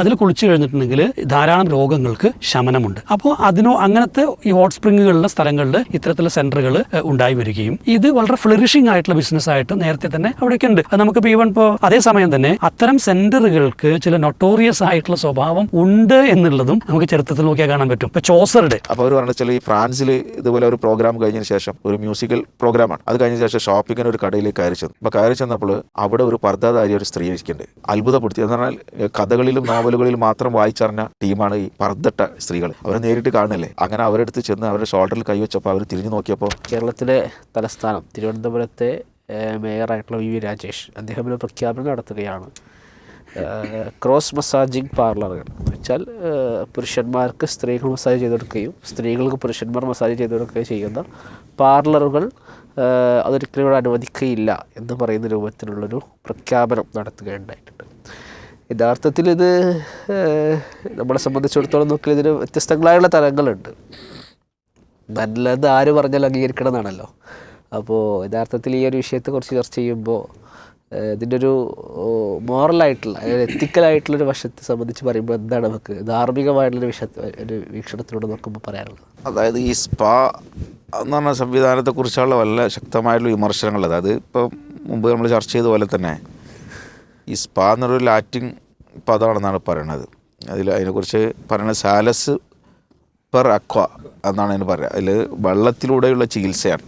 അതിൽ കുളിച്ചു കഴിഞ്ഞിട്ടുണ്ടെങ്കിൽ ധാരാളം രോഗങ്ങൾക്ക് ശമനമുണ്ട്. അപ്പോൾ അതിനോ അങ്ങനത്തെ ഈ ഹോട്ട് സ്പ്രിങ്ങുകളുടെ സ്ഥലങ്ങളിൽ ഇത്തരത്തിലുള്ള സെന്ററുകൾ ഉണ്ടായി വരികയും ഇത് വളരെ ഫ്ലറിഷിംഗ് ആയിട്ടുള്ള ബിസിനസ് ആയിട്ട് നേരത്തെ തന്നെ അവിടെയൊക്കെ ഉണ്ട്. അത് നമുക്ക് ഈവൻ ഇപ്പോൾ അതേസമയം തന്നെ അത്തരം സെന്ററുകൾക്ക് ചില നൊട്ടോറിയസ് ആയിട്ടുള്ള സ്വഭാവം ഉണ്ട് എന്നുള്ളതും നമുക്ക് ചരിത്രത്തിൽ നോക്കിയാൽ കാണാൻ പറ്റും. ഇപ്പൊ ചോസറുടെ. അപ്പോൾ അവർ പറഞ്ഞാൽ ഈ ഫ്രാൻസിൽ ഇതുപോലെ ഒരു പ്രോഗ്രാം കഴിഞ്ഞതിന് ശേഷം ഒരു മ്യൂസിക്കൽ പ്രോഗ്രാമാണ് അത് കഴിഞ്ഞ ശേഷം ഷോപ്പിങ്ങിന് ഒരു കടയിലേക്ക് കയറി ചെന്നു. അപ്പോൾ കയറി ചെന്നപ്പോൾ അവിടെ ഒരു പർദ്ദാധാരി ഒരു സ്ത്രീ ഇരിക്കുന്നുണ്ട്. അത്ഭുതപ്പെടുത്തി. എന്ന് പറഞ്ഞാൽ കഥകളിലും കഥകളിലും നോവലുകളിലും മാത്രം വായിച്ചറിഞ്ഞ ടീമാണ് ഈ പർദ്ദട്ട സ്ത്രീകൾ. അവരെ നേരിട്ട് കാണുന്നില്ലേ? അങ്ങനെ അവരെടുത്ത് ചെന്ന് അവരുടെ ഷോൾഡറിൽ കൈവച്ചപ്പോൾ അവർ തിരിഞ്ഞു നോക്കിയപ്പോൾ കേരളത്തിലെ തലസ്ഥാനം തിരുവനന്തപുരത്തെ മേയറായിട്ടുള്ള വി വി രാജേഷ് അദ്ദേഹം പ്രഖ്യാപനം നടത്തുകയാണ്. ക്രോസ് മസാജിങ് പാർലറുകൾ വെച്ചാൽ പുരുഷന്മാർക്ക് സ്ത്രീകൾ മസാജ് ചെയ്ത് കൊടുക്കുകയും സ്ത്രീകൾക്ക് പുരുഷന്മാർ മസാജ് ചെയ്ത് കൊടുക്കുകയും ചെയ്യുന്ന പാർലറുകൾ അതൊരിക്കലും ഇവിടെ അനുവദിക്കുകയില്ല എന്ന് പറയുന്ന രൂപത്തിലുള്ളൊരു പ്രഖ്യാപനം നടത്തുകയുണ്ടായിട്ടുണ്ട് യഥാർത്ഥത്തിൽ ഇത് നമ്മളെ സംബന്ധിച്ചിടത്തോളം നോക്കിയാൽ ഇതിന് വ്യത്യസ്തങ്ങളായുള്ള തലങ്ങളുണ്ട്. നല്ലത് ആര് പറഞ്ഞാലും അംഗീകരിക്കണം എന്നാണല്ലോ അപ്പോൾ യഥാർത്ഥത്തിൽ ഈ ഒരു വിഷയത്തെ വിഷയത്തെക്കുറിച്ച് ചർച്ച ചെയ്യുമ്പോൾ ഇതിന്റെ ഒരു മോറലായിട്ടുള്ള എത്തിക്കലായിട്ടുള്ളൊരു വശത്തെ സംബന്ധിച്ച് പറയുമ്പോൾ എന്താണ് നമുക്ക് ധാർമ്മികമായിട്ടുള്ളൊരു വിഷ ഒരു വീക്ഷണത്തിലൂടെ നോക്കുമ്പോൾ പറയാനുള്ളത്? അതായത് ഈ സ്പാ എന്ന് പറഞ്ഞ സംവിധാനത്തെക്കുറിച്ചുള്ള വളരെ ശക്തമായിട്ടുള്ള വിമർശനങ്ങൾ അതായത് ഇപ്പം മുമ്പ് നമ്മൾ ചർച്ച ചെയ്ത പോലെ തന്നെ ഈ സ്പാ എന്നൊരു ലാറ്റിൻ പദമാണെന്നാണ് പറയണത്. അതിൽ അതിനെക്കുറിച്ച് പറയുന്നത് സാലസ് പെർ അക്വ എന്നാണ് അതിന് പറയുക. അതിൽ വെള്ളത്തിലൂടെയുള്ള ചികിത്സയാണ്.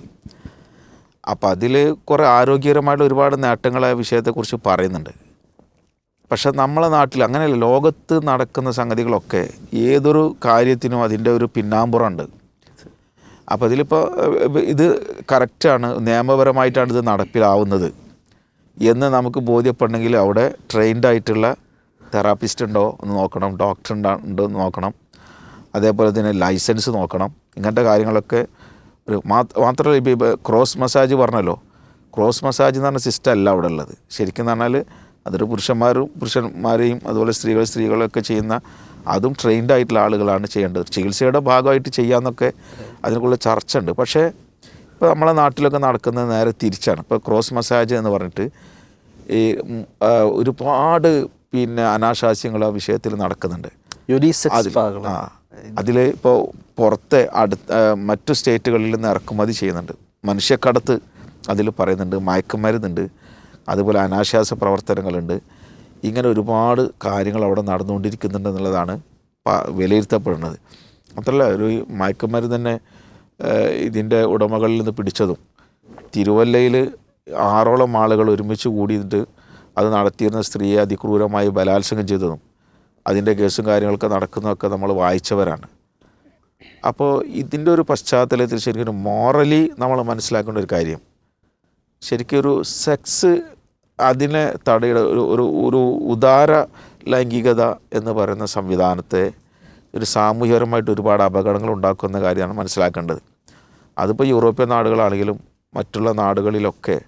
അപ്പോൾ അതിൽ കുറേ ആരോഗ്യകരമായിട്ട് ഒരുപാട് നേട്ടങ്ങൾ ആ വിഷയത്തെക്കുറിച്ച് പറയുന്നുണ്ട്. പക്ഷെ നമ്മളെ നാട്ടിൽ അങ്ങനെയല്ല ലോകത്ത് നടക്കുന്ന സംഗതികളൊക്കെ ഏതൊരു കാര്യത്തിനും അതിന്റെ ഒരു പിന്നാമ്പുറമുണ്ട്. അപ്പോൾ ഇതിലിപ്പോൾ ഇത് കറക്റ്റാണ് നിയമപരമായിട്ടാണ് ഇത് നടപ്പിലാവുന്നത്. എന്ന് നമുക്ക് ബോധ്യപ്പെടണമെങ്കിൽ അവിടെ ട്രെയിൻഡ് ആയിട്ടുള്ള തെറാപ്പിസ്റ്റ് ഉണ്ടോ എന്ന് നോക്കണം ഡോക്ടർ ഉണ്ടോ എന്ന് നോക്കണം. അതേപോലെ തന്നെ ലൈസൻസ് നോക്കണം. ഇങ്ങനത്തെ കാര്യങ്ങളൊക്കെ ഒരു മാത്രമല്ല ഇപ്പോൾ ക്രോസ് മസാജ് പറഞ്ഞല്ലോ. ക്രോസ് മസാജ് എന്ന് പറഞ്ഞ സിസ്റ്റം അല്ല അവിടെ ഉള്ളത്. ശരിക്കും പറഞ്ഞാൽ അതൊരു പുരുഷന്മാരും പുരുഷന്മാരെയും അതുപോലെ സ്ത്രീകൾ സ്ത്രീകളൊക്കെ ചെയ്യുന്ന അതും ട്രെയിൻഡ് ആയിട്ടുള്ള ആളുകളാണ് ചെയ്യേണ്ടത്. ചികിത്സയുടെ ഭാഗമായിട്ട് ചെയ്യാമെന്നൊക്കെ അതിനെക്കുള്ള ചർച്ച ഉണ്ട് പക്ഷേ ഇപ്പോൾ നമ്മളെ നാട്ടിലൊക്കെ നടക്കുന്നത് നേരെ തിരിച്ചാണ്. ഇപ്പോൾ ക്രോസ് മസാജ് എന്ന് പറഞ്ഞിട്ട് ഈ ഒരുപാട് പിന്നെ അനാശാസ്യങ്ങൾ ആ വിഷയത്തിൽ നടക്കുന്നുണ്ട്. അതിൽ സ്പാകൾ ആ അതിൽ ഇപ്പോൾ പുറത്തെ അടുത്ത മറ്റു സ്റ്റേറ്റുകളിൽ നിന്ന് ഇറക്കുമതി ചെയ്യുന്നുണ്ട്. മനുഷ്യക്കടത്ത് അതിൽ പറയുന്നുണ്ട് മയക്കുമരുന്നുണ്ട് അതുപോലെ അനാശാസ പ്രവർത്തനങ്ങളുണ്ട്. ഇങ്ങനെ ഒരുപാട് കാര്യങ്ങൾ അവിടെ നടന്നുകൊണ്ടിരിക്കുന്നുണ്ട് എന്നുള്ളതാണ് വിലയിരുത്തപ്പെടുന്നത്. മാത്രമല്ല ഒരു മയക്കുമരുന്ന് തന്നെ ഇതിന്റെ ഉടമകളിൽ നിന്ന് പിടിച്ചതും തിരുവല്ലയിൽ ആറോളം ആളുകൾ ഒരുമിച്ച് കൂടിയിട്ട് അത് നടത്തിയിരുന്ന സ്ത്രീയെ അതിക്രൂരമായി ബലാത്സംഗം ചെയ്തതും അതിന്റെ കേസും കാര്യങ്ങളൊക്കെ നടക്കുന്നതൊക്കെ നമ്മൾ വായിച്ചവരാണ്. അപ്പോൾ ഇതിന്റെ ഒരു പശ്ചാത്തലത്തിൽ ശരിക്കും മോറലി നമ്മൾ മനസ്സിലാക്കേണ്ട ഒരു കാര്യം. ശരിക്കും ഒരു സെക്സ് അതിനെ തടയിട ഒരു ഒരു ഒരു ഉദാര ലൈംഗികത എന്ന് പറയുന്ന സംവിധാനത്തെ ഒരു സാമൂഹികപരമായിട്ട് ഒരുപാട് അപകടങ്ങൾ ഉണ്ടാക്കുന്ന കാര്യമാണ് മനസ്സിലാക്കേണ്ടത്. അതിപ്പോൾ യൂറോപ്യൻ നാടുകളാണെങ്കിലും മറ്റുള്ള നാടുകളിലൊക്കെ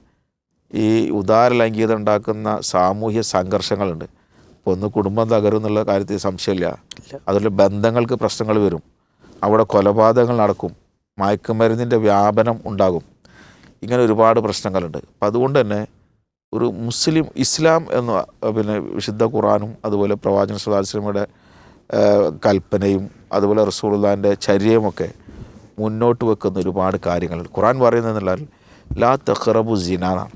ഈ ഉദാര ലൈംഗികത ഉണ്ടാക്കുന്ന സാമൂഹ്യ സംഘർഷങ്ങളുണ്ട്. ഇപ്പോൾ ഒന്ന് കുടുംബം തകരും എന്നുള്ള കാര്യത്തിൽ സംശയമില്ല. അതുപോലെ ബന്ധങ്ങൾക്ക് പ്രശ്നങ്ങൾ വരും. അവിടെ കൊലപാതകങ്ങൾ നടക്കും. മയക്കുമരുന്നിന്റെ വ്യാപനം ഉണ്ടാകും. ഇങ്ങനെ ഒരുപാട് പ്രശ്നങ്ങളുണ്ട്. അപ്പം അതുകൊണ്ട് തന്നെ ഒരു മുസ്ലിം ഇസ്ലാം എന്ന പിന്നെ വിശുദ്ധ ഖുറാനും അതുപോലെ പ്രവാചകൻ സുദാസ്ലമയുടെ കൽപ്പനയും അതുപോലെ റസൂലുള്ളാന്റെ ചര്യയുമൊക്കെ മുന്നോട്ട് വെക്കുന്ന ഒരുപാട് കാര്യങ്ങൾ. ഖുറാൻ പറയുന്നതെന്നുള്ള ലാ തഹ്റബു ജിനാനാണ്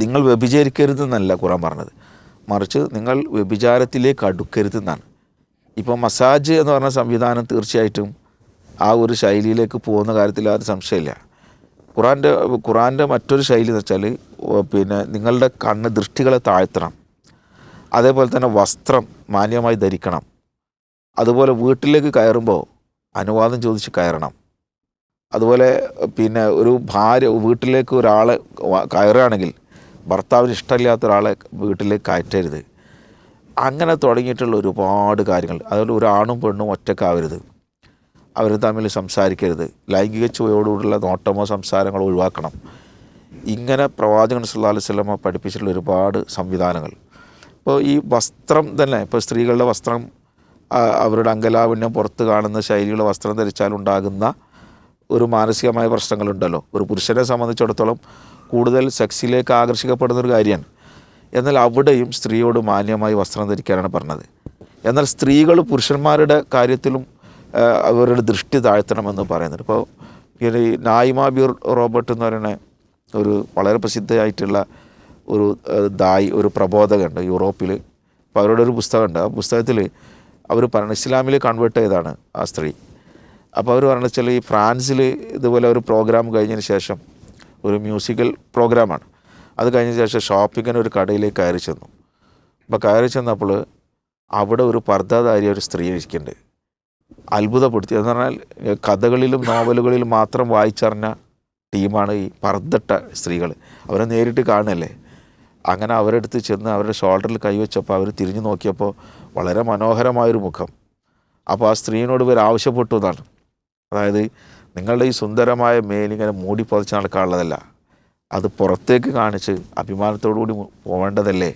നിങ്ങൾ വ്യഭിചരിക്കരുതെന്നല്ല ഖുറാൻ പറഞ്ഞത്. മറിച്ച് നിങ്ങൾ വ്യഭിചാരത്തിലേക്ക് അടുക്കരുതെന്നാണ്. ഇപ്പോൾ മസാജ് എന്ന് പറഞ്ഞ സംവിധാനം തീർച്ചയായിട്ടും ആ ഒരു ശൈലിയിലേക്ക് പോകുന്ന കാര്യത്തിൽ അത് സംശയമില്ല. ഖുറാന്റെ ഖുറാന്റെ മറ്റൊരു ശൈലി എന്ന് വെച്ചാൽ പിന്നെ നിങ്ങളുടെ കണ്ണ് ദൃഷ്ടികളെ താഴ്ത്തണം. അതേപോലെ തന്നെ വസ്ത്രം മാന്യമായി ധരിക്കണം. അതുപോലെ വീട്ടിലേക്ക് കയറുമ്പോൾ അനുവാദം ചോദിച്ച് കയറണം. അതുപോലെ പിന്നെ ഒരു ഭാര്യ വീട്ടിലേക്ക് ഒരാൾ കയറുകയാണെങ്കിൽ ഭർത്താവിന് ഇഷ്ടമില്ലാത്ത ഒരാളെ വീട്ടിലേക്ക് കയറ്റരുത്. അങ്ങനെ തുടങ്ങിയിട്ടുള്ള ഒരുപാട് കാര്യങ്ങൾ. അതുപോലെ ഒരു ആണും പെണ്ണും ഒറ്റക്കാവരുത്. അവർ തമ്മിൽ സംസാരിക്കരുത്. ലൈംഗിക ചുവയോടുകൂടിയുള്ള നോട്ടമോ സംസാരങ്ങളോ ഒഴിവാക്കണം. ഇങ്ങനെ പ്രവാചകൻ സുല്ലാ അലൈഹി പഠിപ്പിച്ചിട്ടുള്ള ഒരുപാട് സംവിധാനങ്ങൾ. ഇപ്പോൾ ഈ വസ്ത്രം തന്നെ ഇപ്പോൾ സ്ത്രീകളുടെ വസ്ത്രം അവരുടെ അങ്കലാവിണ്യം പുറത്ത് കാണുന്ന ശൈലിയുള്ള വസ്ത്രം ധരിച്ചാൽ ഉണ്ടാകുന്ന ഒരു മാനസികമായ പ്രശ്നങ്ങളുണ്ടല്ലോ. ഒരു പുരുഷനെ സംബന്ധിച്ചിടത്തോളം കൂടുതൽ സെക്സിലേക്ക് ആകർഷിക്കപ്പെടുന്ന ഒരു കാര്യമാണ്. എന്നാൽ അവിടെയും സ്ത്രീയോട് മാന്യമായി വസ്ത്രം ധരിക്കാനാണ് പറഞ്ഞത്. എന്നാൽ സ്ത്രീകൾ പുരുഷന്മാരുടെ കാര്യത്തിലും അവരുടെ ദൃഷ്ടി താഴ്ത്തണമെന്ന് പറയുന്നുണ്ട്. ഇപ്പോൾ ഈ നായിമ ബിർ റോബർട്ട് എന്ന് പറയുന്ന ഒരു വളരെ പ്രസിദ്ധമായിട്ടുള്ള ഒരു ദായി ഒരു പ്രബോധകമുണ്ട് യൂറോപ്പിൽ അപ്പോൾ അവരുടെ ഒരു പുസ്തകമുണ്ട്. ആ പുസ്തകത്തിൽ അവർ പറയുന്നത് ഇസ്ലാമിൽ കൺവേർട്ട് ചെയ്താണ് ആ സ്ത്രീ. അപ്പോൾ അവർ പറഞ്ഞത് വെച്ചാൽ ഈ ഫ്രാൻസിൽ ഇതുപോലെ ഒരു പ്രോഗ്രാം കഴിഞ്ഞതിന് ശേഷം ഒരു മ്യൂസിക്കൽ പ്രോഗ്രാമാണ്. അത് കഴിഞ്ഞ ശേഷം ഷോപ്പിങ്ങിന് ഒരു കടയിലേക്ക് കയറി ചെന്നു. അപ്പോൾ കയറി ചെന്നപ്പോൾ അവിടെ ഒരു പർദ്ദാധാരി ഒരു സ്ത്രീ ഇരിക്കുന്നുണ്ട്. അത്ഭുതപ്പെടുത്തി. എന്ന് പറഞ്ഞാൽ കഥകളിലും നോവലുകളിലും മാത്രം വായിച്ചറിഞ്ഞ ടീമാണ് ഈ പർദ്ദട്ട സ്ത്രീകൾ. അവരെ നേരിട്ട് കാണുകയല്ലേ? അങ്ങനെ അവരെടുത്ത് ചെന്ന് അവരുടെ ഷോൾഡറിൽ കൈവച്ചപ്പോൾ അവർ തിരിഞ്ഞു നോക്കിയപ്പോൾ വളരെ മനോഹരമായൊരു മുഖം. അപ്പോൾ ആ സ്ത്രീയോട് ഇവർ ആവശ്യപ്പെട്ടു എന്നാണ്. അതായത് നിങ്ങളുടെ ഈ സുന്ദരമായ മേലിങ്ങനെ മൂടി പുതച്ച് നടക്കാനുള്ളതല്ല. അത് പുറത്തേക്ക് കാണിച്ച് അഭിമാനത്തോടു കൂടി മു- പോവേണ്ടതല്ലേ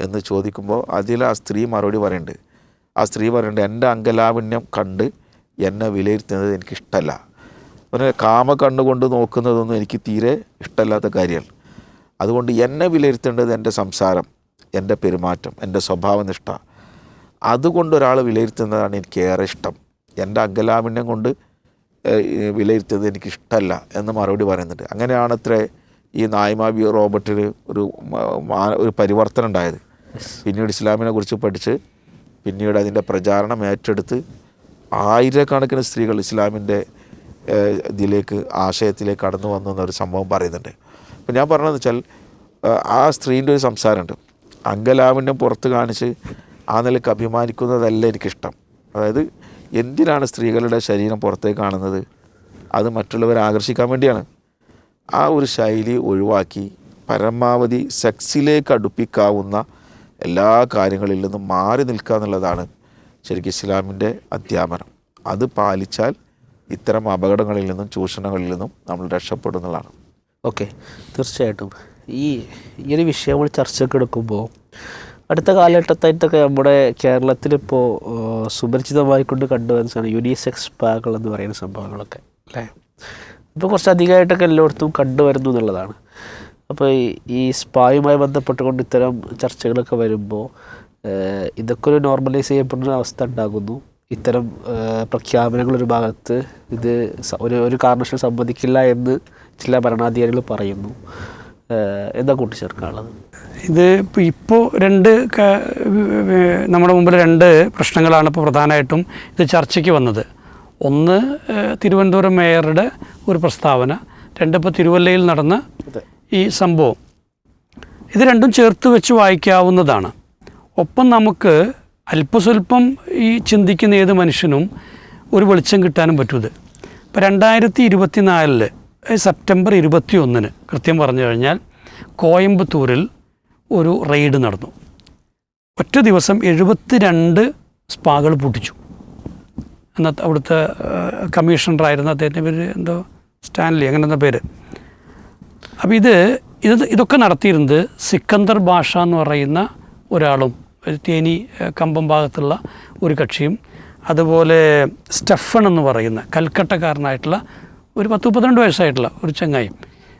എന്ന് ചോദിക്കുമ്പോൾ അതിൽ ആ സ്ത്രീ മറുപടി പറയുന്നുണ്ട് ആ സ്ത്രീ പറയുന്നുണ്ട് എന്റെ അങ്കലാവണ്യം കണ്ട് എന്നെ വിലയിരുത്തുന്നത് എനിക്കിഷ്ടമല്ല അതുപോലെ കാമ കണ്ണുകൊണ്ട് നോക്കുന്നതൊന്നും എനിക്ക് തീരെ ഇഷ്ടമല്ലാത്ത കാര്യമാണ് അതുകൊണ്ട് എന്നെ വിലയിരുത്തേണ്ടത് എന്റെ സംസാരം എന്റെ പെരുമാറ്റം എന്റെ സ്വഭാവനിഷ്ഠ. അതുകൊണ്ട് ഒരാൾ വിലയിരുത്തുന്നതാണ് എനിക്ക് ഏറെ ഇഷ്ടം. എന്റെ അങ്കലാമിണ്യം കൊണ്ട് ഏഹ്, എനിക്കിഷ്ടമല്ല എനിക്ക് ഇഷ്ടമല്ല എന്ന് മറുപടി പറയുന്നുണ്ട്. അങ്ങനെയാണത്രേ ഈ നായ്മാബി റോബർട്ടിൽ ഒരു ഒരു പരിവർത്തനം ഉണ്ടായത്. പിന്നീട് ഇസ്ലാമിനെ കുറിച്ച് പഠിച്ച് പിന്നീട് അതിന്റെ പ്രചാരണം ഏറ്റെടുത്ത് ആയിരക്കണക്കിന് സ്ത്രീകൾ ഇസ്ലാമിന്റെ ഇതിലേക്ക് ആശയത്തിലേക്ക് കടന്നു വന്നു എന്നൊരു സംഭവം പറയുന്നുണ്ട്. അപ്പം ഞാൻ പറഞ്ഞതെന്ന് വെച്ചാൽ ആ സ്ത്രീന്റെ ഒരു സംസാരമുണ്ട്. അങ്കലാവിന്റെ പുറത്ത് കാണിച്ച് ആ നിലയ്ക്ക് അഭിമാനിക്കുന്നതല്ല എനിക്കിഷ്ടം. അതായത് എന്തിനാണ് സ്ത്രീകളുടെ ശരീരം പുറത്തേക്ക് കാണുന്നത്? അത് മറ്റുള്ളവരെ ആകർഷിക്കാൻ വേണ്ടിയാണ്. ആ ഒരു ശൈലി ഒഴിവാക്കി പരമാവധി സെക്സിലേക്ക് അടുപ്പിക്കാവുന്ന എല്ലാ കാര്യങ്ങളിൽ നിന്നും മാറി നിൽക്കുക എന്നുള്ളതാണ് ശരിക്കും ഇസ്ലാമിന്റെ അധ്യാപനം. അത് പാലിച്ചാൽ ഇത്തരം അപകടങ്ങളിൽ നിന്നും ചൂഷണങ്ങളിൽ നിന്നും നമ്മൾ രക്ഷപ്പെടുന്നതാണ് ഓക്കെ. തീർച്ചയായിട്ടും. ഈ ഈ ഒരു വിഷയം നമ്മൾ ചർച്ചയ്ക്ക് എടുക്കുമ്പോൾ അടുത്ത കാലഘട്ടത്തായിട്ടൊക്കെ നമ്മുടെ കേരളത്തിലിപ്പോൾ സുപരിചിതമായിക്കൊണ്ട് കണ്ടുവരുന്നതാണ് യുനിസെക്സ് പാകൾ എന്ന് പറയുന്ന സംഭവങ്ങളൊക്കെ അല്ലേ? ഇപ്പോൾ കുറച്ച് അധികമായിട്ടൊക്കെ എല്ലായിടത്തും കണ്ടുവരുന്നു എന്നുള്ളതാണ്. അപ്പോൾ ഈ സ്പായുമായി ബന്ധപ്പെട്ടുകൊണ്ട് ഇത്തരം ചർച്ചകളൊക്കെ വരുമ്പോൾ ഇതൊക്കെ ഒരു നോർമലൈസ് ചെയ്യപ്പെടുന്ന അവസ്ഥ ഉണ്ടാകുന്നു. ഇത്തരം പ്രഖ്യാപനങ്ങൾ ഒരു ഭാഗത്ത് ഇത് ഒരു ഒരു കാരണവശാലും സമ്മതിക്കില്ല എന്ന് ചില ഭരണാധികാരികൾ പറയുന്നു. എന്താ കൂട്ടിച്ചേർക്കാനുള്ളത്? ഇത് ഇപ്പോൾ ഇപ്പോൾ രണ്ട് നമ്മുടെ മുമ്പിൽ രണ്ട് പ്രശ്നങ്ങളാണ് ഇപ്പോൾ പ്രധാനമായിട്ടും ഇത് ചർച്ചയ്ക്ക് വന്നത്. ഒന്ന് തിരുവനന്തപുരം മേയറുടെ ഒരു പ്രസ്താവന രണ്ട് ഇപ്പോൾ തിരുവല്ലയിൽ നടന്ന ഈ സംഭവം. ഇത് രണ്ടും ചേർത്ത് വെച്ച് വായിക്കാവുന്നതാണ്. ഒപ്പം നമുക്ക് അല്പസ്വല്പം ഈ ചിന്തിക്കുന്ന ഏത് മനുഷ്യനും ഒരു വെളിച്ചം കിട്ടാനും പറ്റൂത്. ഇപ്പോൾ രണ്ടായിരത്തി ഇരുപത്തിനാലിൽ സെപ്റ്റംബർ ഇരുപത്തി ഒന്നിന് കൃത്യം പറഞ്ഞു കഴിഞ്ഞാൽ കോയമ്പത്തൂരിൽ ഒരു റെയ്ഡ് നടന്നു. ഒറ്റ ദിവസം എഴുപത്തി രണ്ട് സ്പാകൾ പൊട്ടിച്ചു. അന്നത്തെ അവിടുത്തെ കമ്മീഷണറായിരുന്ന അദ്ദേഹത്തിന്റെ പേര് എന്തോ? സ്റ്റാൻലി അങ്ങനെ എന്താ പേര്? അപ്പോൾ ഇത് ഇത് ഇതൊക്കെ നടത്തിയിരുന്നത് സിക്കന്ദർ ഭാഷ എന്ന് പറയുന്ന ഒരാളും ഒരു തേനി കമ്പം ഭാഗത്തുള്ള ഒരു കക്ഷിയും അതുപോലെ സ്റ്റഫൺ എന്ന് പറയുന്ന കൽക്കട്ടക്കാരനായിട്ടുള്ള ഒരു പത്ത് മുപ്പത്തിരണ്ട് വയസ്സായിട്ടുള്ള ഒരു ചങ്ങായും.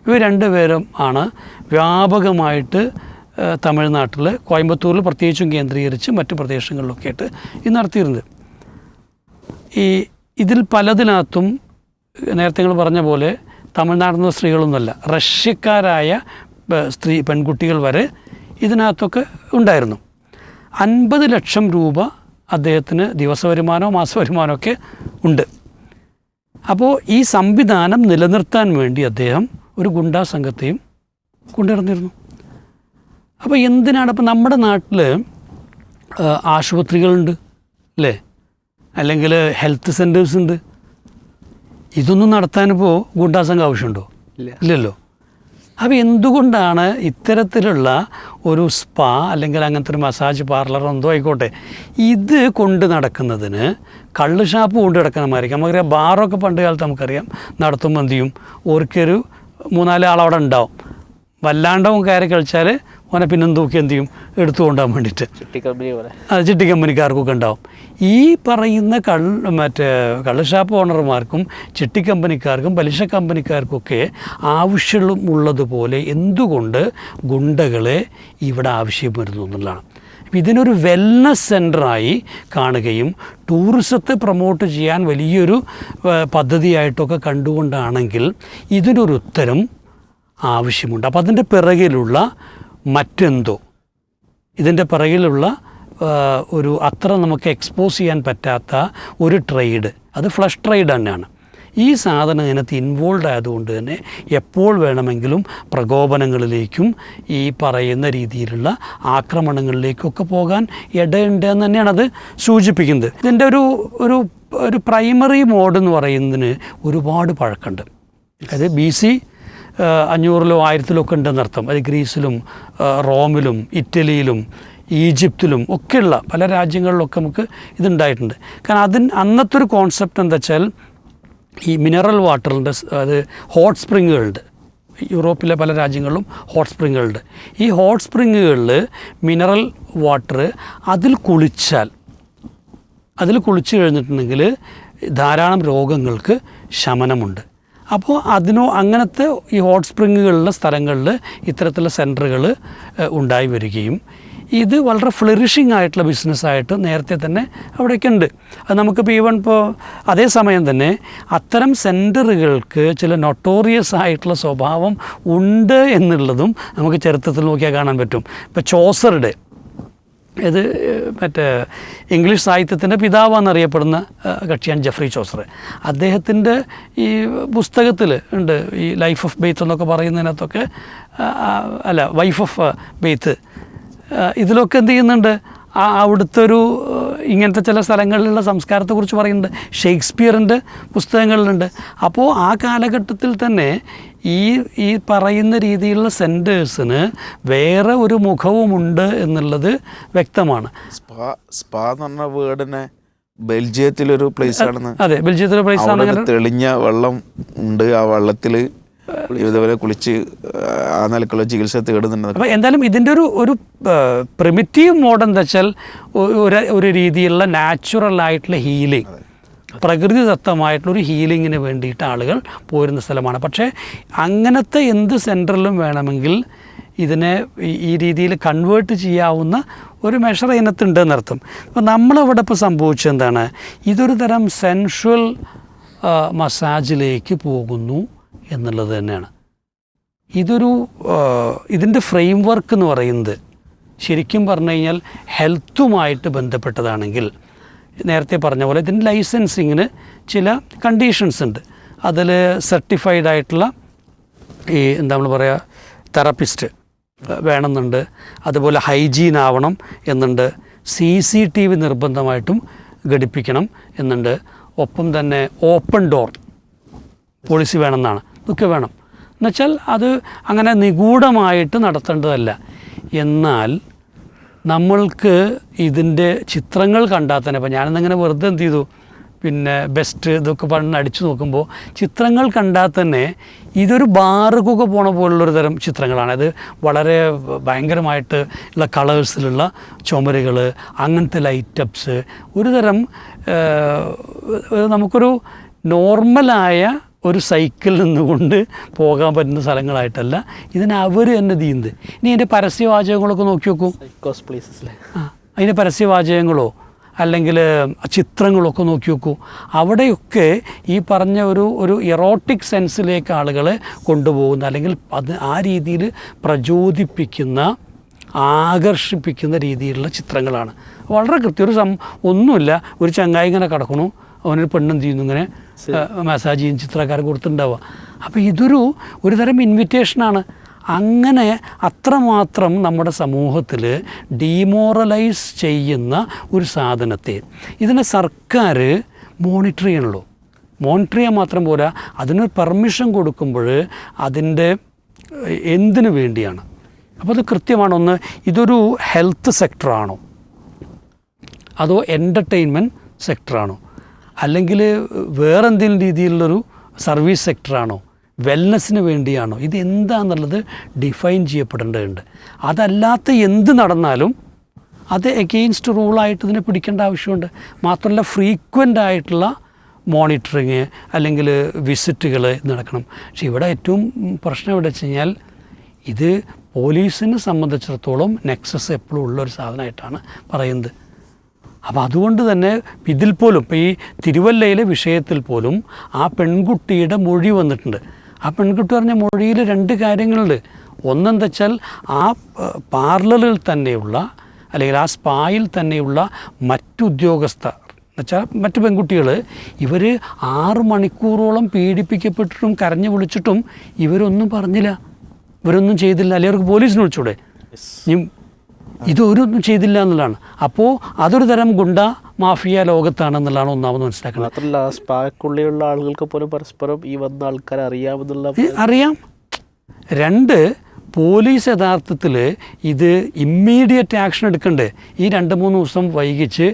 ഇവർ രണ്ടുപേരും ആണ് വ്യാപകമായിട്ട് തമിഴ്നാട്ടിൽ കോയമ്പത്തൂരിൽ പ്രത്യേകിച്ചും കേന്ദ്രീകരിച്ച് മറ്റ് പ്രദേശങ്ങളിലൊക്കെ ആയിട്ട് ഇത് നടത്തിയിരുന്നത്. ഈ ഇതിൽ പലതിനകത്തും നേരത്തെ നിങ്ങൾ പറഞ്ഞ പോലെ തമിഴ്നാട്ടിൽ നിന്ന് സ്ത്രീകളൊന്നുമല്ല റഷ്യക്കാരായ സ്ത്രീ പെൺകുട്ടികൾ വരെ ഇതിനകത്തൊക്കെ ഉണ്ടായിരുന്നു. അൻപത് ലക്ഷം രൂപ അദ്ദേഹത്തിന് ദിവസ വരുമാനമോ മാസ ഉണ്ട്. അപ്പോൾ ഈ സംവിധാനം നിലനിർത്താൻ വേണ്ടി അദ്ദേഹം ഒരു ഗുണ്ടാ സംഘത്തെയും കൊണ്ടുനടന്നിരുന്നു അപ്പോൾ എന്തിനാണ് അപ്പോൾ നമ്മുടെ നാട്ടിൽ ആശുപത്രികളുണ്ട് അല്ലേ? അല്ലെങ്കിൽ ഹെൽത്ത് സെന്റേഴ്സ് ഉണ്ട്. ഇതൊന്നും നടത്താനിപ്പോൾ ഗുണ്ടാ സംഘം ആവശ്യമുണ്ടോ? ഇല്ല. ഇല്ലല്ലോ. അപ്പോൾ എന്തുകൊണ്ടാണ് ഇത്തരത്തിലുള്ള ഒരു സ്പാ അല്ലെങ്കിൽ അങ്ങനത്തെ ഒരു മസാജ് പാർലർ എന്തോ ആയിക്കോട്ടെ ഇത് കൊണ്ട് നടക്കുന്നതിന് കള്ള് ഷാപ്പ് കൊണ്ട് നടക്കുന്നമായിരിക്കും. നമുക്കറിയാം ബാറൊക്കെ പണ്ട് കാലത്ത് നമുക്കറിയാം നടത്തുമ്പോൾ എന്ത് ചെയ്യും? ഓർക്കൊരു മൂന്നാൽ ആളവിടെ ഉണ്ടാവും. വല്ലാണ്ടവും കയറി കളിച്ചാൽ ഓനെ പിന്നെ തൂക്കി എന്ത് ചെയ്യും? എടുത്തു കൊണ്ടാൻ വേണ്ടിയിട്ട് അത് ചിട്ടി കമ്പനിക്കാർക്കൊക്കെ ഉണ്ടാവും. ഈ പറയുന്ന കള്ള മറ്റേ കള്ളുഷാപ്പ് ഓണർമാർക്കും ചിട്ടി കമ്പനിക്കാർക്കും പലിശ കമ്പനിക്കാർക്കൊക്കെ ആവശ്യം ഉള്ളതുപോലെ എന്തുകൊണ്ട് ഗുണ്ടകളെ ഇവിടെ ആവശ്യം വരുന്നു എന്നുള്ളതാണ്. അപ്പം ഇതിനൊരു വെൽനസ് സെന്ററായി കാണുകയും ടൂറിസത്തെ പ്രൊമോട്ട് ചെയ്യാൻ വലിയൊരു പദ്ധതിയായിട്ടൊക്കെ കണ്ടുകൊണ്ടാണെങ്കിൽ ഇതിനൊരു ഉത്തരം ആവശ്യമുണ്ട്. അപ്പോൾ അതിന്റെ പിറകിലുള്ള മറ്റെന്തോ? ഇതിന്റെ പിറകിലുള്ള ഒരു അത്ര നമുക്ക് എക്സ്പോസ് ചെയ്യാൻ പറ്റാത്ത ഒരു ട്രേഡ് അത് ഫ്ലഷ് ട്രേഡ് തന്നെയാണ്. ഈ സാധനം ഇതിനകത്ത് ഇൻവോൾവ് ആയതുകൊണ്ട് തന്നെ എപ്പോൾ വേണമെങ്കിലും പ്രകോപനങ്ങളിലേക്കും ഈ പറയുന്ന രീതിയിലുള്ള ആക്രമണങ്ങളിലേക്കൊക്കെ പോകാൻ ഇടയുണ്ട് എന്ന് തന്നെയാണ് അത് സൂചിപ്പിക്കുന്നത്. ഇതിന്റെ ഒരു ഒരു ഒരു പ്രൈമറി മോഡ് എന്ന് പറയുന്നതിന് ഒരുപാട് പഴക്കമുണ്ട്. അതായത് ബി സി അഞ്ഞൂറിലോ ആയിരത്തിലോ ഒക്കെ ഉണ്ടെന്നർത്ഥം. അത് ഗ്രീസിലും റോമിലും ഇറ്റലിയിലും ഈജിപ്തിലും ഒക്കെയുള്ള പല രാജ്യങ്ങളിലൊക്കെ നമുക്ക് ഇതുണ്ടായിട്ടുണ്ട്. കാരണം അതിന് അന്നത്തെ ഒരു കോൺസെപ്റ്റ് എന്താ വെച്ചാൽ ഈ മിനറൽ വാട്ടറിന്റെ അത് ഹോട്ട് സ്പ്രിങ്ങുകളുണ്ട് യൂറോപ്പിലെ പല രാജ്യങ്ങളിലും ഹോട്ട് സ്പ്രിങ്ങുകളുണ്ട് ഈ ഹോട്ട് സ്പ്രിങ്ങുകളിൽ മിനറൽ വാട്ടർ അതിൽ കുളിച്ചാൽ അതിൽ കുളിച്ചു കഴിഞ്ഞിട്ടുണ്ടെങ്കിൽ ധാരാളം രോഗങ്ങൾക്ക് ശമനമുണ്ട്. അപ്പോൾ അതിനോ അങ്ങനത്തെ ഈ ഹോട്ട് സ്പ്രിങ്ങുകളുള്ള സ്ഥലങ്ങളിൽ ഇത്തരത്തിലുള്ള സെന്ററുകൾ ഉണ്ടായി വരികയും ഇത് വളരെ ഫ്ലറിഷിംഗ് ആയിട്ടുള്ള ബിസിനസ്സായിട്ട് നേരത്തെ തന്നെ അവിടെയൊക്കെ ഉണ്ട്. അത് നമുക്കിപ്പോൾ ഈവൻ ഇപ്പോൾ അതേസമയം തന്നെ അത്തരം സെന്ററുകൾക്ക് ചില നൊട്ടോറിയസ് ആയിട്ടുള്ള സ്വഭാവം ഉണ്ട് എന്നുള്ളതും നമുക്ക് ചരിത്രത്തിൽ നോക്കിയാൽ കാണാൻ പറ്റും. ഇപ്പോൾ ചോസറുടെ ഇത് മറ്റേ ഇംഗ്ലീഷ് സാഹിത്യത്തിന്റെ പിതാവെന്നറിയപ്പെടുന്ന കക്ഷിയാണ് ജെഫ്രി ചോസർ അദ്ദേഹത്തിന്റെ ഈ പുസ്തകത്തിൽ ഉണ്ട് ഈ ലൈഫ് ഓഫ് ബെയ്ത്ത് എന്നൊക്കെ പറയുന്നതിനകത്തൊക്കെ അല്ല വൈഫ് ഓഫ് ബെയ്ത്ത്. ഇതിലൊക്കെ എന്ത് ചെയ്യുന്നുണ്ട്? അവിടുത്തെ ഒരു ഇങ്ങനത്തെ ചില സ്ഥലങ്ങളിലുള്ള സംസ്കാരത്തെക്കുറിച്ച് പറയുന്നുണ്ട്. ഷേക്സ്പിയറിന്റെ പുസ്തകങ്ങളിലുണ്ട്. അപ്പോൾ ആ കാലഘട്ടത്തിൽ തന്നെ ഈ ഈ പറയുന്ന രീതിയിലുള്ള സെന്റേഴ്സിന് വേറെ ഒരു മുഖവുമുണ്ട് എന്നുള്ളത് വ്യക്തമാണ്. സ്പാ സ്പാ എന്ന് പറഞ്ഞ വേർഡിനെ ബെൽജിയത്തിലൊരു പ്ലേസ് ആണെന്ന്. അതെ ബെൽജിയത്തിലെ പ്ലേസ് ആണ് തെളിഞ്ഞ വെള്ളം ഉണ്ട്. ആ വെള്ളത്തിൽ ഇതുപോലെ കുളിച്ച് ആ നിലക്കുള്ള ചികിത്സ തേടുന്നുണ്ട്. അപ്പോൾ എന്തായാലും ഇതിന്റെ ഒരു ഒരു പ്രിമിറ്റീവ് മോഡ് എന്താ വെച്ചാൽ ഒരു ഒരു രീതിയിലുള്ള നാച്ചുറൽ ആയിട്ടുള്ള ഹീലിംഗ് പ്രകൃതിദത്തമായിട്ടുള്ള ഒരു ഹീലിങ്ങിന് വേണ്ടിയിട്ട് ആളുകൾ പോരുന്ന സ്ഥലമാണ്. പക്ഷേ അങ്ങനത്തെ എന്ത് സെന്ററിലും വേണമെങ്കിൽ ഇതിനെ ഈ- ഈ രീതിയിൽ കൺവേർട്ട് ചെയ്യാവുന്ന ഒരു മെഷർ ഇതിനകത്തുണ്ട് എന്നർത്ഥം. അപ്പോൾ നമ്മളവിടെ ഇപ്പോൾ സംഭവിച്ചെന്താണ് ഇതൊരു തരം സെൻഷ്വൽ മസാജിലേക്ക് പോകുന്നു. എന്നുള്ളത് തന്നെയാണ്. ഇതൊരു ഇതിന്റെ ഫ്രെയിം വർക്ക് എന്ന് പറയുന്നത് ശരിക്കും പറഞ്ഞു കഴിഞ്ഞാൽ ഹെൽത്തുമായിട്ട് ബന്ധപ്പെട്ടതാണെങ്കിൽ നേരത്തെ പറഞ്ഞ പോലെ ഇതിന്റെ ലൈസൻസിങ്ങിന് ചില കണ്ടീഷൻസ് ഉണ്ട്. അതിൽ സർട്ടിഫൈഡ് ആയിട്ടുള്ള ഈ എന്താ നമ്മൾ പറയുക തെറപ്പിസ്റ്റ് വേണമെന്നുണ്ട്. അതുപോലെ ഹൈജീൻ ആവണം എന്നുണ്ട്. സി സി ടി വി നിർബന്ധമായിട്ടും ഘടിപ്പിക്കണം എന്നുണ്ട്. ഒപ്പം തന്നെ ഓപ്പൺ ഡോർ പോളിസി വേണമെന്നാണ്. ഇതൊക്കെ വേണം. എന്നുവെച്ചാൽ അത് അങ്ങനെ നിഗൂഢമായിട്ട് നടത്തേണ്ടതല്ല. എന്നാൽ നമ്മൾക്ക് ഇതിന്റെ ചിത്രങ്ങൾ കണ്ടാൽ തന്നെ ഇപ്പോൾ ഞാനിന്നിങ്ങനെ വെറുതെ എന്ത് ചെയ്തു? പിന്നെ ബെസ്റ്റ് ഇതൊക്കെ പറഞ്ഞ് അടിച്ചു നോക്കുമ്പോൾ ചിത്രങ്ങൾ കണ്ടാൽ തന്നെ ഇതൊരു ബാറുകൊക്കെ പോണ പോലുള്ളൊരു തരം ചിത്രങ്ങളാണ്. അത് വളരെ ഭയങ്കരമായിട്ട് ഉള്ള കളേഴ്സിലുള്ള ചുമരുകൾ അങ്ങനത്തെ ലൈറ്റപ്സ് ഒരു തരം നമുക്കൊരു നോർമലായ ഒരു സൈക്കിളിൽ നിന്നുകൊണ്ട് പോകാൻ പറ്റുന്ന സ്ഥലങ്ങളായിട്ടല്ല. ഇതിന് അവർ തന്നെ തീന്ത് ഇനി അതിന്റെ പരസ്യവാചകങ്ങളൊക്കെ നോക്കി നോക്കൂ. ആ അതിന്റെ പരസ്യവാചകങ്ങളോ അല്ലെങ്കിൽ ചിത്രങ്ങളൊക്കെ നോക്കി നോക്കൂ. അവിടെയൊക്കെ ഈ പറഞ്ഞ ഒരു ഒരു ഇറോട്ടിക് സെൻസിലേക്ക് ആളുകളെ കൊണ്ടുപോകുന്ന അല്ലെങ്കിൽ അത് ആ രീതിയിൽ പ്രചോദിപ്പിക്കുന്ന ആകർഷിപ്പിക്കുന്ന രീതിയിലുള്ള ചിത്രങ്ങളാണ്. വളരെ കൃത്യം. ഒരു സം ഒന്നുമില്ല. ഒരു ചങ്ങായി ഇങ്ങനെ കിടക്കണു. അവനൊരു പെണ്ണെന്ത് ചെയ്യുന്നു ഇങ്ങനെ മസാജ് ചെയ്യും ചിത്രക്കാരൻ കൊടുത്തിട്ടുണ്ടാവുക. അപ്പോൾ ഇതൊരു ഒരു തരം ഇൻവിറ്റേഷനാണ് അങ്ങനെ അത്രമാത്രം നമ്മുടെ സമൂഹത്തിൽ ഡീമോറലൈസ് ചെയ്യുന്ന ഒരു സാധനത്തെ ഇതിനെ സർക്കാർ മോണിറ്റർ ചെയ്യണല്ലോ മോണിറ്റർ ചെയ്യാൻ മാത്രം പോരാ. അതിന് പെർമിഷൻ കൊടുക്കുമ്പോൾ അതിന്റെ എന്തിനു വേണ്ടിയാണ്? അപ്പോൾ അത് കൃത്യമാണൊന്ന് ഇതൊരു ഹെൽത്ത് സെക്ടറാണോ അതോ എന്റർടൈൻമെന്റ് സെക്ടറാണോ അല്ലെങ്കിൽ വേറെ എന്തെങ്കിലും രീതിയിലുള്ളൊരു സർവീസ് സെക്ടറാണോ? വെൽനസ്സിന് വേണ്ടിയാണോ? ഇത് എന്താണെന്നുള്ളത് ഡിഫൈൻ ചെയ്യപ്പെടേണ്ടതുണ്ട്. അതല്ലാത്ത എന്ത് നടന്നാലും അത് എഗെയിൻസ്റ്റ് റൂളായിട്ട് ഇതിനെ പിടിക്കേണ്ട ആവശ്യമുണ്ട്. മാത്രമല്ല ഫ്രീക്വന്റ് ആയിട്ടുള്ള മോണിറ്ററിങ് അല്ലെങ്കിൽ വിസിറ്റുകൾ നടക്കണം. പക്ഷെ ഇവിടെ ഏറ്റവും പ്രശ്നം എവിടെ വെച്ച് കഴിഞ്ഞാൽ ഇത് പോലീസിനെ സംബന്ധിച്ചിടത്തോളം നെക്സസ് എപ്പോഴും ഉള്ളൊരു സാധനമായിട്ടാണ് പറയുന്നത്. അപ്പോൾ അതുകൊണ്ട് തന്നെ ഇതിൽ പോലും ഇപ്പോൾ ഈ തിരുവല്ലയിലെ വിഷയത്തിൽ പോലും ആ പെൺകുട്ടിയുടെ മൊഴി വന്നിട്ടുണ്ട്. ആ പെൺകുട്ടി പറഞ്ഞ മൊഴിയിൽ രണ്ട് കാര്യങ്ങളുണ്ട്. ഒന്നെന്താ വെച്ചാൽ ആ പാർലറിൽ തന്നെയുള്ള അല്ലെങ്കിൽ ആ സ്പായിൽ തന്നെയുള്ള മറ്റുദ്യോഗസ്ഥർ എന്നുവെച്ചാൽ മറ്റു പെൺകുട്ടികൾ ഇവർ ആറ് മണിക്കൂറോളം പീഡിപ്പിക്കപ്പെട്ടിട്ടും കരഞ്ഞു വിളിച്ചിട്ടും ഇവരൊന്നും പറഞ്ഞില്ല. ഇവരൊന്നും ചെയ്തില്ല. അല്ലെങ്കിൽ അവർക്ക് പോലീസിനെ വിളിച്ചൂടെ? ഇതൊരൊന്നും ചെയ്തില്ല എന്നുള്ളതാണ്. അപ്പോൾ അതൊരു തരം ഗുണ്ട മാഫിയ ലോകത്താണെന്നുള്ളതാണ് ഒന്നാമത് മനസ്സിലാക്കുന്നത്. മാത്രമല്ല സ്പാക്കുള്ളിലുള്ള ആളുകൾക്ക് പോലും പരസ്പരം ഈ വന്ന ആൾക്കാരെ അറിയാമെന്നുള്ള അറിയാം. രണ്ട് പോലീസ് യഥാർത്ഥത്തിൽ ഇത് ഇമ്മീഡിയറ്റ് ആക്ഷൻ എടുക്കണ്ടേ. ഈ രണ്ട് മൂന്ന് ദിവസം വൈകിച്ച്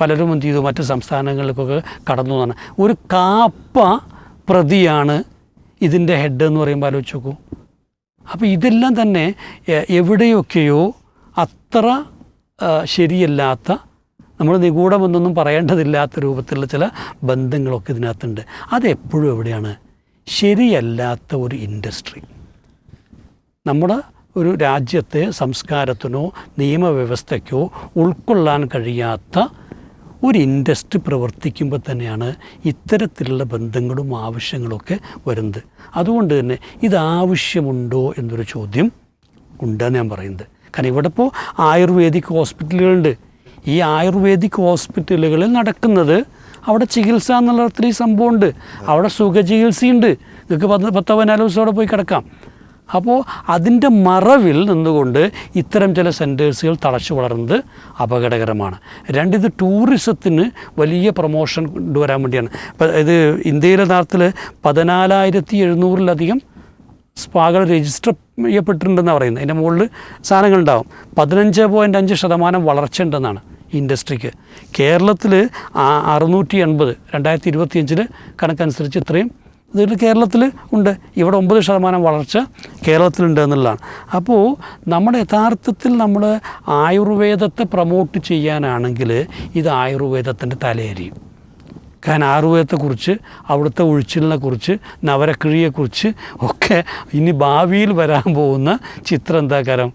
പലരും എന്ത് ചെയ്തു? മറ്റ് സംസ്ഥാനങ്ങളിലേക്കൊക്കെ കടന്നു എന്നാണ് ഒരു കാപ്പ പ്രതിയാണ് ഇതിന്റെ ഹെഡ് എന്ന് പറയുമ്പോൾ ആലോചിച്ച് നോക്കൂ. അപ്പോൾ ഇതെല്ലാം തന്നെ എവിടെയൊക്കെയോ അത്ര ശരിയല്ലാത്ത നമ്മൾ നിഗൂഢമെന്നൊന്നും പറയേണ്ടതില്ലാത്ത രൂപത്തിലുള്ള ചില ബന്ധങ്ങളൊക്കെ ഇതിനകത്തുണ്ട്. അതെപ്പോഴും എവിടെയാണ്? ശരിയല്ലാത്ത ഒരു ഇൻഡസ്ട്രി. നമ്മുടെ ഒരു രാജ്യത്തെ സംസ്കാരത്തിനോ നിയമവ്യവസ്ഥയ്ക്കോ ഉൾക്കൊള്ളാൻ കഴിയാത്ത ഒരു ഇൻഡസ്ട്രി പ്രവർത്തിക്കുമ്പോൾ തന്നെയാണ് ഇത്തരത്തിലുള്ള ബന്ധങ്ങളും ആവശ്യങ്ങളൊക്കെ വരുന്നത്. അതുകൊണ്ട് തന്നെ ഇത് ആവശ്യമുണ്ടോ എന്നൊരു ചോദ്യം ഉണ്ടെന്ന് ഞാൻ പറയുന്നത്. കാരണം ഇവിടെ ഇപ്പോൾ ആയുർവേദിക് ഹോസ്പിറ്റലുകളുണ്ട്. ഈ ആയുർവേദിക് ഹോസ്പിറ്റലുകളിൽ നടക്കുന്നത് അവിടെ ചികിത്സ എന്നുള്ള അത്രയും സംഭവമുണ്ട്. അവിടെ സുഖചികിത്സയുണ്ട്. നിങ്ങൾക്ക് പത്ത് പത്തോ പതിനാല് ദിവസം അവിടെ പോയി കിടക്കാം. അപ്പോൾ അതിന്റെ മറവിൽ നിന്നുകൊണ്ട് ഇത്തരം ചില സെന്റേഴ്സുകൾ തളച്ചു വളർന്നത് അപകടകരമാണ്. രണ്ട് ഇത് ടൂറിസത്തിന് വലിയ പ്രൊമോഷൻ കൊണ്ടുവരാൻ വേണ്ടിയാണ്. ഇത് ഇന്ത്യയിലെ നാളത്തിൽ പതിനാലായിരത്തി എഴുന്നൂറിലധികം സ്പാകൾ രജിസ്റ്റർ ചെയ്യപ്പെട്ടിട്ടുണ്ടെന്നാണ് പറയുന്നത്. അതിന്റെ മുകളിൽ സാധനങ്ങളുണ്ടാവും. പതിനഞ്ച് പോയിന്റ് അഞ്ച് ശതമാനം വളർച്ച ഉണ്ടെന്നാണ് ഇൻഡസ്ട്രിക്ക്. കേരളത്തിൽ അറുന്നൂറ്റി എൺപത് രണ്ടായിരത്തി ഇരുപത്തിയഞ്ചിൽ കണക്കനുസരിച്ച് ഇത്രയും ഇതിൽ കേരളത്തിൽ ഉണ്ട്. ഇവിടെ ഒമ്പത് ശതമാനം വളർച്ച കേരളത്തിലുണ്ട് എന്നുള്ളതാണ്. അപ്പോൾ നമ്മുടെ യഥാർത്ഥത്തിൽ നമ്മൾ ആയുർവേദത്തെ പ്രൊമോട്ട് ചെയ്യാനാണെങ്കിൽ ഇത് ആയുർവേദത്തിന്റെ തലയരിയും. കാരണം ആയുർവേദത്തെക്കുറിച്ച് അവിടുത്തെ ഒഴിച്ചിലിനെക്കുറിച്ച് നവരക്കിഴിയെക്കുറിച്ച് ഒക്കെ ഇനി ഭാവിയിൽ വരാൻ പോകുന്ന ചിത്രം എന്താക്കാരം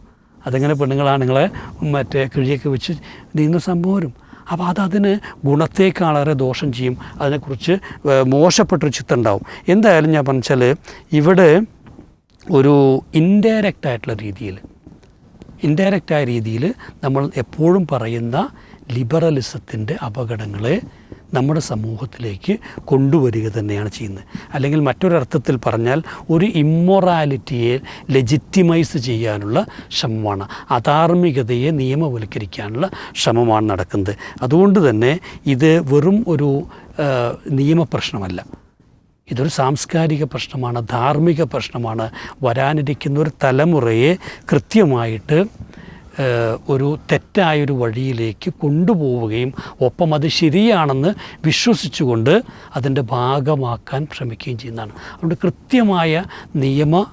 അതിങ്ങനെ പെണ്ണുങ്ങളാണുങ്ങളെ മറ്റേ കിഴിയൊക്കെ വെച്ച് നീങ്ങുന്ന സംഭവം വരും. അപ്പോൾ അതതിന് ഗുണത്തേക്കാളേറെ ദോഷം ചെയ്യും. അതിനെക്കുറിച്ച് മോശപ്പെട്ടൊരു ചിത്രം ഉണ്ടാവും. എന്തായാലും ഞാൻ പറഞ്ഞാൽ ഇവിടെ ഒരു ഇൻഡയറക്റ്റ് ആയിട്ടുള്ള രീതിയിൽ ഇൻഡയറക്റ്റായ രീതിയിൽ നമ്മൾ എപ്പോഴും പറയുന്ന ലിബറലിസത്തിന്റെ അപകടങ്ങളെ നമ്മുടെ സമൂഹത്തിലേക്ക് കൊണ്ടുവരിക തന്നെയാണ് ചെയ്യുന്നത്. അല്ലെങ്കിൽ മറ്റൊരർത്ഥത്തിൽ പറഞ്ഞാൽ ഒരു ഇമ്മൊറാലിറ്റിയെ ലെജിറ്റിമൈസ് ചെയ്യാനുള്ള ശ്രമമാണ്. അധാർമികതയെ നിയമവൽക്കരിക്കാനുള്ള ശ്രമമാണ് നടക്കുന്നത്. അതുകൊണ്ട് തന്നെ ഇത് വെറും ഒരു നിയമപ്രശ്നമല്ല. ഇതൊരു സാംസ്കാരിക പ്രശ്നമാണ് ധാർമ്മിക പ്രശ്നമാണ്. വരാനിരിക്കുന്ന ഒരു തലമുറയെ കൃത്യമായിട്ട് ഒരു തെറ്റായൊരു വഴിയിലേക്ക് കൊണ്ടുപോവുകയും ഒപ്പം അത് ശരിയാണെന്ന് വിശ്വസിച്ചുകൊണ്ട് അതിന്റെ ഭാഗമാക്കാൻ ശ്രമിക്കുകയും ചെയ്യുന്നതാണ്. അതുകൊണ്ട് കൃത്യമായ നിയമ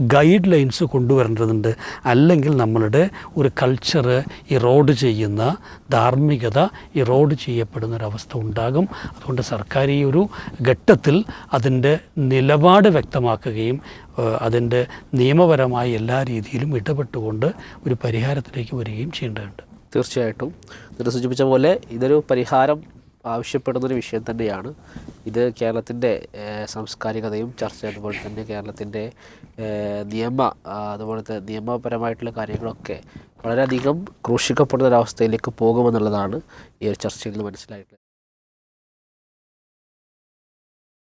ഗൈഡ് ലൈൻസ് കൊണ്ടുവരേണ്ടതുണ്ട്. അല്ലെങ്കിൽ നമ്മളുടെ ഒരു കൾച്ചർ ഇറോഡ് ചെയ്യുന്ന ധാർമ്മികത ഇറോഡ് ചെയ്യപ്പെടുന്ന ഒരവസ്ഥ ഉണ്ടാകും. അതുകൊണ്ട് സർക്കാർ ഈ ഒരു ഘട്ടത്തിൽ അതിന്റെ നിലപാട് വ്യക്തമാക്കുകയും അതിന്റെ നിയമപരമായി എല്ലാ രീതിയിലും ഇടപെട്ടുകൊണ്ട് ഒരു പരിഹാരത്തിലേക്ക് വരികയും ചെയ്യേണ്ടതുണ്ട്. തീർച്ചയായിട്ടും. നിങ്ങൾ സൂചിപ്പിച്ച പോലെ ഇതൊരു പരിഹാരം ആവശ്യപ്പെടുന്നൊരു വിഷയം തന്നെയാണ്. ഇത് കേരളത്തിന്റെ സാംസ്കാരികതയും ചർച്ച അതുപോലെ തന്നെ കേരളത്തിന്റെ നിയമ അതുപോലെ അതുപോലത്തെ നിയമപരമായിട്ടുള്ള കാര്യങ്ങളൊക്കെ വളരെയധികം ക്രൂശിക്കപ്പെടുന്ന ഒരവസ്ഥയിലേക്ക് പോകുമെന്നുള്ളതാണ് ഈ ഒരു ചർച്ചയിൽ നിന്ന് മനസ്സിലായിട്ടുള്ളത്.